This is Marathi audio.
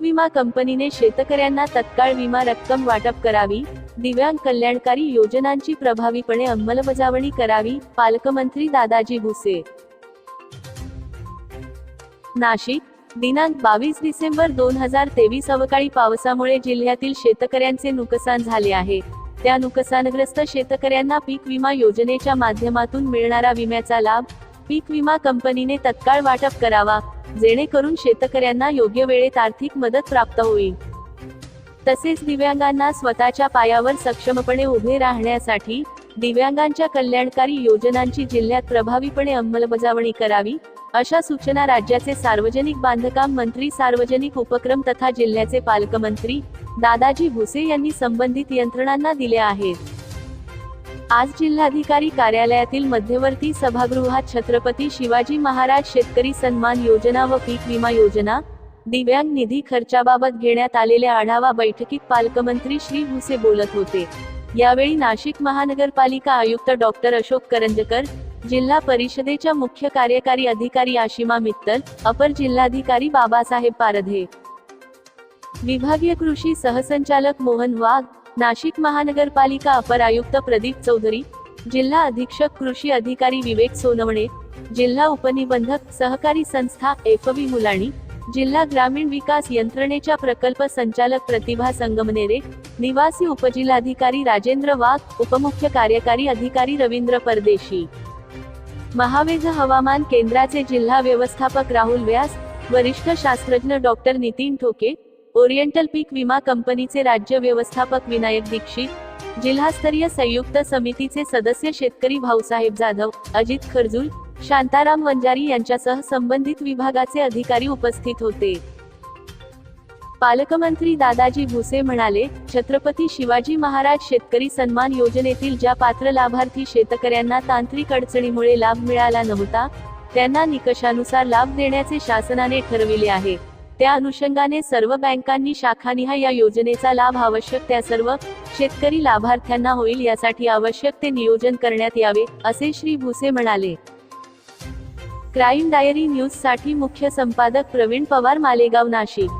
विमा कंपनीने शेतकऱ्यांना तत्काळ विमा रक्कम वाटप करावी दिव्यांग कल्याणकारी योजनांची प्रभावीपणे अंमलबजावणी करावी पालकमंत्री दादाजी भुसे. नाशिक दिनांक बावीस डिसेंबर दोन हजार तेवीस अवकाळी पावसामुळे जिल्ह्यातील शेतकऱ्यांचे नुकसान झाले आहे. त्या नुकसानग्रस्त शेतकऱ्यांना पीक विमा योजनेच्या माध्यमातून मिळणारा विम्याचा लाभ पीक विमा कंपनीने तत्काळ वाटप करावा जेणेकरून शेतकऱ्यांना योग्य वेळेत आर्थिक मदत प्राप्त होईल. तसेच दिव्यांगांना स्वतःच्या पायावर सक्षमपणे उभे राहण्यासाठी दिव्यांगांच्या कल्याणकारी योजनांची जिल्ह्यात प्रभावीपणे अंमलबजावणी करावी अशा सूचना राज्याचे सार्वजनिक बांधकाम मंत्री सार्वजनिक उपक्रम तथा जिल्ह्याचे पालकमंत्री दादाजी भुसे यांनी संबंधित यंत्रणांना दिल्या आहेत. आज जिल्हाधिकारी कार्यालयातील मध्यवर्ती सभागृहात छत्रपती शिवाजी महाराज शेतकरी सन्मान योजना व पीक विमा योजना दिव्यांग निधी खर्चाबाबत घेण्यात आलेल्या आढावा बैठकीत पालकमंत्री श्री भुसे बोलत होते. यावेळी नाशिक महानगरपालिका आयुक्त डॉक्टर अशोक करंजकर जिल्हा परिषदेच्या मुख्य कार्यकारी अधिकारी आशिमा मित्तल अपर जिल्हाधिकारी बाबासाहेब पारधे. विभागीय कृषी सहसंचालक मोहन वाघ नाशिक महानगरपालिका अपर आयुक्त प्रदीप चौधरी जिल्हा अधीक्षक कृषी अधिकारी विवेक सोनवणे जिल्हा उपनिबंधक सहकारी संस्था एफबी मुलाणी जिल्हा ग्रामीण विकास यंत्रणेच्या प्रकल्प संचालक प्रतिभा संगमनेरे निवासी उपजिल्हाधिकारी राजेंद्र वाघ उपमुख्य कार्यकारी अधिकारी रवींद्र परदेशी. महावेध हवामान केंद्राचे जिल्हा व्यवस्थापक राहुल व्यास वरिष्ठ शास्त्रज्ञ डॉक्टर नितीन ठोके ओरिएंटल पीक विमा कंपनीचे राज्य व्यवस्थापक विनायक दीक्षित जिल्हास्तरीय संयुक्त समितीचे सदस्य शेतकरी भाऊसाहेब जाधव अजित खरजूल शांताराम वंजारी यांच्यासह संबंधित विभागाचे अधिकारी उपस्थित होते. पालकमंत्री दादाजी भुसे म्हणाले छत्रपती शिवाजी महाराज शेतकरी सन्मान योजनेतील ज्या पात्र लाभार्थी शेतकऱ्यांना तांत्रिक अडचणीमुळे लाभ मिळाला नव्हता त्यांना निकषानुसार लाभ देण्याचे शासनाने ठरविले आहे. त्या अनुषंगाने सर्व बँकांनी शाखानिहाय या योजनेचा लाभ आवश्यक त्या सर्व शेतकरी लाभार्थ्यांना होईल यासाठी आवश्यक ते नियोजन करण्यात यावे असे श्री भुसे म्हणाले. क्राईम डायरी न्यूजसाठी मुख्य संपादक प्रवीण पवार मालेगाव नाशिक.